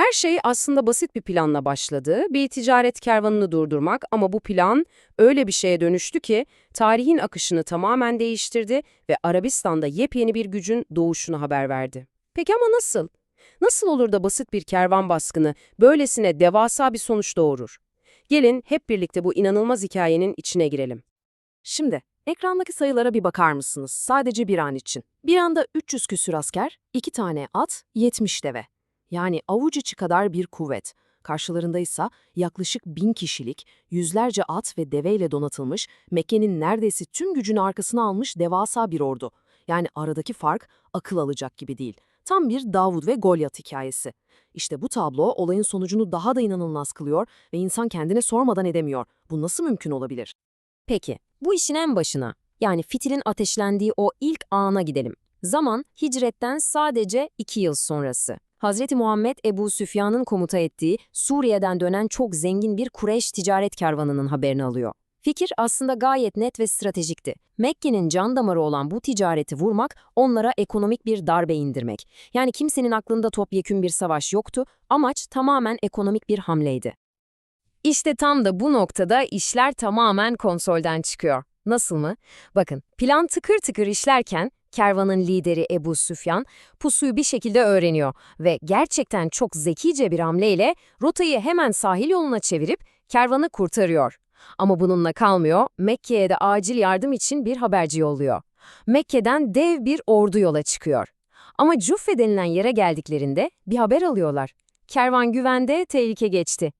Her şey aslında basit bir planla başladı. Bir ticaret kervanını durdurmak ama bu plan öyle bir şeye dönüştü ki tarihin akışını tamamen değiştirdi ve Arabistan'da yepyeni bir gücün doğuşunu haber verdi. Peki ama nasıl? Nasıl olur da basit bir kervan baskını böylesine devasa bir sonuç doğurur? Gelin hep birlikte bu inanılmaz hikayenin içine girelim. Şimdi ekrandaki sayılara bir bakar mısınız? Sadece bir an için. Bir anda 300 küsür asker, 2 tane at, 70 deve. Yani avuç içi kadar bir kuvvet. Karşılarında ise yaklaşık bin kişilik, yüzlerce at ve deveyle donatılmış, Mekke'nin neredeyse tüm gücünü arkasına almış devasa bir ordu. Yani aradaki fark akıl alacak gibi değil. Tam bir Davud ve Golyat hikayesi. İşte bu tablo olayın sonucunu daha da inanılmaz kılıyor ve insan kendine sormadan edemiyor. Bu nasıl mümkün olabilir? Peki, bu işin en başına, yani fitilin ateşlendiği o ilk ana gidelim. Zaman, hicretten sadece iki yıl sonrası. Hazreti Muhammed Ebu Süfyan'ın komuta ettiği Suriye'den dönen çok zengin bir Kureyş ticaret kervanının haberini alıyor. Fikir aslında gayet net ve stratejikti. Mekke'nin can damarı olan bu ticareti vurmak, onlara ekonomik bir darbe indirmek. Yani kimsenin aklında topyekün bir savaş yoktu, amaç tamamen ekonomik bir hamleydi. İşte tam da bu noktada işler tamamen konsolden çıkıyor. Nasıl mı? Bakın, plan tıkır tıkır işlerken kervanın lideri Ebu Süfyan pusuyu bir şekilde öğreniyor ve gerçekten çok zekice bir hamleyle rotayı hemen sahil yoluna çevirip kervanı kurtarıyor. Ama bununla kalmıyor, Mekke'ye de acil yardım için bir haberci yolluyor. Mekke'den dev bir ordu yola çıkıyor. Ama Cuffe denilen yere geldiklerinde bir haber alıyorlar. Kervan güvende, tehlike geçti.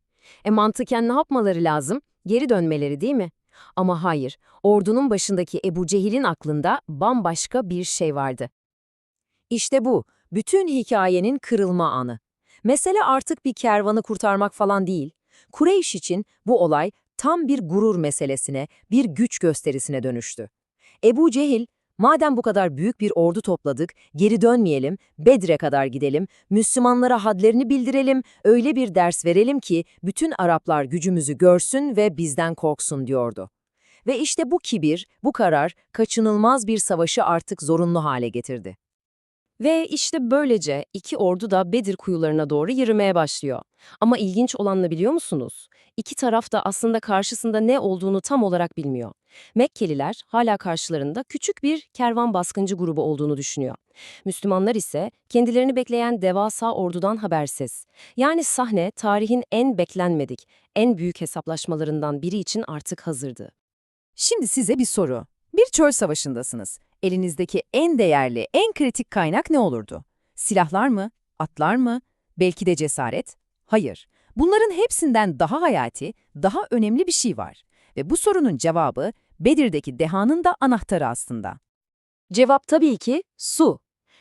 E mantıken ne yapmaları lazım? Geri dönmeleri değil mi? Ama hayır, ordunun başındaki Ebu Cehil'in aklında bambaşka bir şey vardı. İşte bu, bütün hikayenin kırılma anı. Mesele artık bir kervanı kurtarmak falan değil. Kureyş için bu olay tam bir gurur meselesine, bir güç gösterisine dönüştü. Ebu Cehil, madem bu kadar büyük bir ordu topladık, geri dönmeyelim, Bedre kadar gidelim, Müslümanlara hadlerini bildirelim, öyle bir ders verelim ki bütün Araplar gücümüzü görsün ve bizden korksun diyordu. Ve işte bu kibir, bu karar kaçınılmaz bir savaşı artık zorunlu hale getirdi. Ve işte böylece iki ordu da Bedir kuyularına doğru yürümeye başlıyor. Ama ilginç olan ne biliyor musunuz? İki taraf da aslında karşısında ne olduğunu tam olarak bilmiyor. Mekkeliler hala karşılarında küçük bir kervan baskıncı grubu olduğunu düşünüyor. Müslümanlar ise kendilerini bekleyen devasa ordudan habersiz. Yani sahne tarihin en beklenmedik, en büyük hesaplaşmalarından biri için artık hazırdı. Şimdi size bir soru. Bir çöl savaşındasınız. Elinizdeki en değerli, en kritik kaynak ne olurdu? Silahlar mı? Atlar mı? Belki de cesaret? Hayır. Bunların hepsinden daha hayati, daha önemli bir şey var. Ve bu sorunun cevabı Bedir'deki dehanın da anahtarı aslında. Cevap tabii ki su.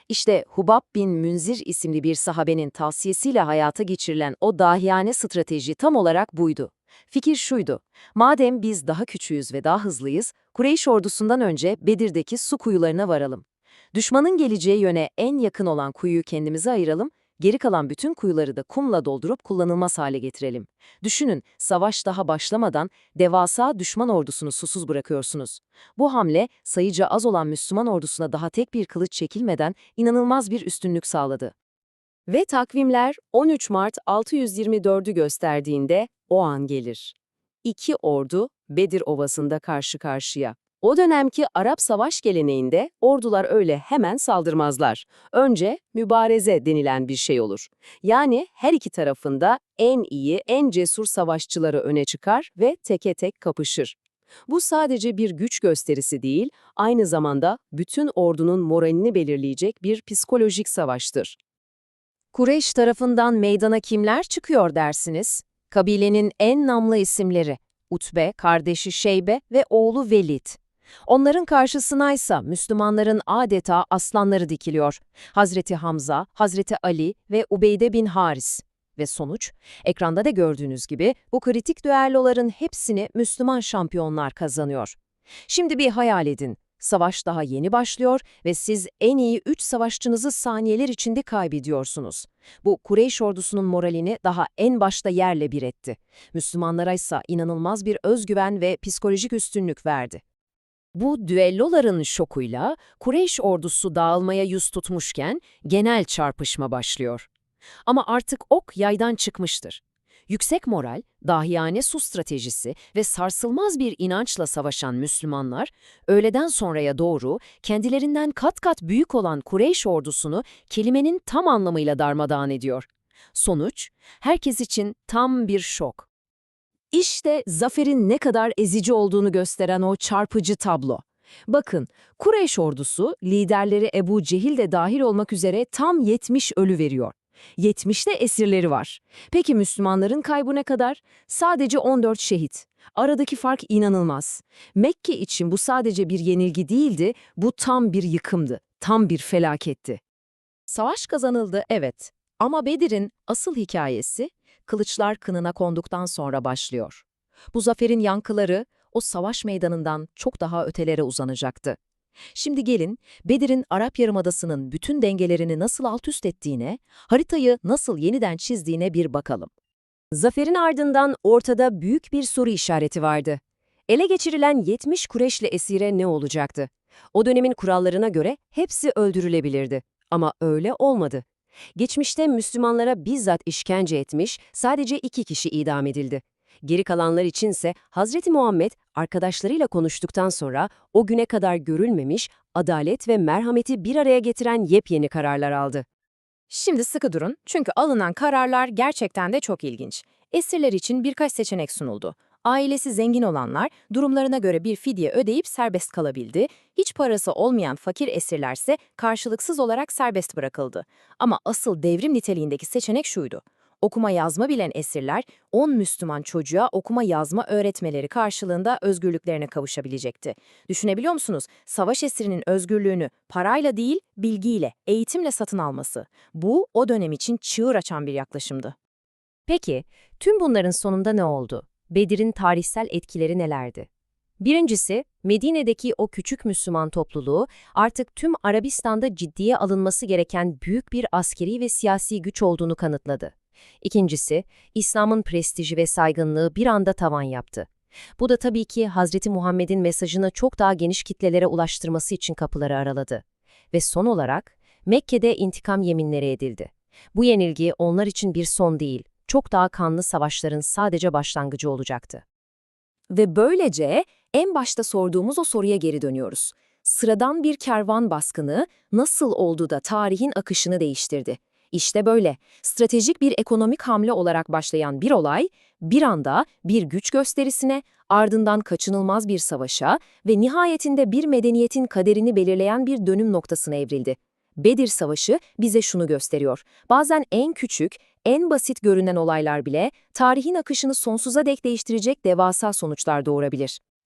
İşte Hubab bin Münzir isimli bir sahabenin tavsiyesiyle hayata geçirilen o dahiyane strateji tam olarak buydu. Fikir şuydu, madem biz daha küçüğüz ve daha hızlıyız, Kureyş ordusundan önce Bedir'deki su kuyularına varalım. Düşmanın geleceği yöne en yakın olan kuyuyu kendimize ayıralım, geri kalan bütün kuyuları da kumla doldurup kullanılmaz hale getirelim. Düşünün, savaş daha başlamadan devasa düşman ordusunu susuz bırakıyorsunuz. Bu hamle, sayıca az olan Müslüman ordusuna daha tek bir kılıç çekilmeden inanılmaz bir üstünlük sağladı. Ve takvimler 13 Mart 624'ü gösterdiğinde o an gelir. İki ordu Bedir Ovası'nda karşı karşıya. O dönemki Arap savaş geleneğinde ordular öyle hemen saldırmazlar. Önce mübareze denilen bir şey olur. Yani her iki tarafında en iyi, en cesur savaşçıları öne çıkar ve teke tek kapışır. Bu sadece bir güç gösterisi değil, aynı zamanda bütün ordunun moralini belirleyecek bir psikolojik savaştır. Kureyş tarafından meydana kimler çıkıyor dersiniz? Kabilenin en namlı isimleri, Utbe, kardeşi Şeybe ve oğlu Velid. Onların karşısına Müslümanların adeta aslanları dikiliyor. Hazreti Hamza, Hazreti Ali ve Ubeyde bin Haris. Ve sonuç, ekranda da gördüğünüz gibi bu kritik düelloların hepsini Müslüman şampiyonlar kazanıyor. Şimdi bir hayal edin. Savaş daha yeni başlıyor ve siz en iyi üç savaşçınızı saniyeler içinde kaybediyorsunuz. Bu Kureyş ordusunun moralini daha en başta yerle bir etti. Müslümanlara ise inanılmaz bir özgüven ve psikolojik üstünlük verdi. Bu düelloların şokuyla Kureyş ordusu dağılmaya yüz tutmuşken genel çarpışma başlıyor. Ama artık ok yaydan çıkmıştır. Yüksek moral, dahiyane su stratejisi ve sarsılmaz bir inançla savaşan Müslümanlar, öğleden sonraya doğru kendilerinden kat kat büyük olan Kureyş ordusunu kelimenin tam anlamıyla darmadağın ediyor. Sonuç, herkes için tam bir şok. İşte zaferin ne kadar ezici olduğunu gösteren o çarpıcı tablo. Bakın, Kureyş ordusu liderleri Ebu Cehil de dahil olmak üzere tam 70 ölü veriyor. 70 de esirleri var. Peki Müslümanların kaybı ne kadar? Sadece 14 şehit. Aradaki fark inanılmaz. Mekke için bu sadece bir yenilgi değildi, bu tam bir yıkımdı, tam bir felaketti. Savaş kazanıldı, evet. Ama Bedir'in asıl hikayesi kılıçlar kınına konduktan sonra başlıyor. Bu zaferin yankıları o savaş meydanından çok daha ötelere uzanacaktı. Şimdi gelin Bedir'in Arap Yarımadası'nın bütün dengelerini nasıl alt üst ettiğine, haritayı nasıl yeniden çizdiğine bir bakalım. Zaferin ardından ortada büyük bir soru işareti vardı. Ele geçirilen 70 Kureşli esire ne olacaktı? O dönemin kurallarına göre hepsi öldürülebilirdi. Ama öyle olmadı. Geçmişte Müslümanlara bizzat işkence etmiş, sadece iki kişi idam edildi. Geri kalanlar içinse Hazreti Muhammed arkadaşlarıyla konuştuktan sonra o güne kadar görülmemiş adalet ve merhameti bir araya getiren yepyeni kararlar aldı. Şimdi sıkı durun çünkü alınan kararlar gerçekten de çok ilginç. Esirler için birkaç seçenek sunuldu. Ailesi zengin olanlar durumlarına göre bir fidye ödeyip serbest kalabildi. Hiç parası olmayan fakir esirlerse karşılıksız olarak serbest bırakıldı. Ama asıl devrim niteliğindeki seçenek şuydu. Okuma yazma bilen esirler 10 Müslüman çocuğa okuma yazma öğretmeleri karşılığında özgürlüklerine kavuşabilecekti. Düşünebiliyor musunuz? Savaş esirinin özgürlüğünü parayla değil, bilgiyle, eğitimle satın alması. Bu o dönem için çığır açan bir yaklaşımdı. Peki, tüm bunların sonunda ne oldu? Bedir'in tarihsel etkileri nelerdi? Birincisi, Medine'deki o küçük Müslüman topluluğu artık tüm Arabistan'da ciddiye alınması gereken büyük bir askeri ve siyasi güç olduğunu kanıtladı. İkincisi, İslam'ın prestiji ve saygınlığı bir anda tavan yaptı. Bu da tabii ki Hazreti Muhammed'in mesajını çok daha geniş kitlelere ulaştırması için kapıları araladı. Ve son olarak, Mekke'de intikam yeminleri edildi. Bu yenilgi onlar için bir son değil, çok daha kanlı savaşların sadece başlangıcı olacaktı. Ve böylece en başta sorduğumuz o soruya geri dönüyoruz. Sıradan bir kervan baskını nasıl oldu da tarihin akışını değiştirdi? İşte böyle, stratejik bir ekonomik hamle olarak başlayan bir olay, bir anda bir güç gösterisine, ardından kaçınılmaz bir savaşa ve nihayetinde bir medeniyetin kaderini belirleyen bir dönüm noktasına evrildi. Bedir Savaşı bize şunu gösteriyor. Bazen en küçük, en basit görünen olaylar bile tarihin akışını sonsuza dek değiştirecek devasa sonuçlar doğurabilir.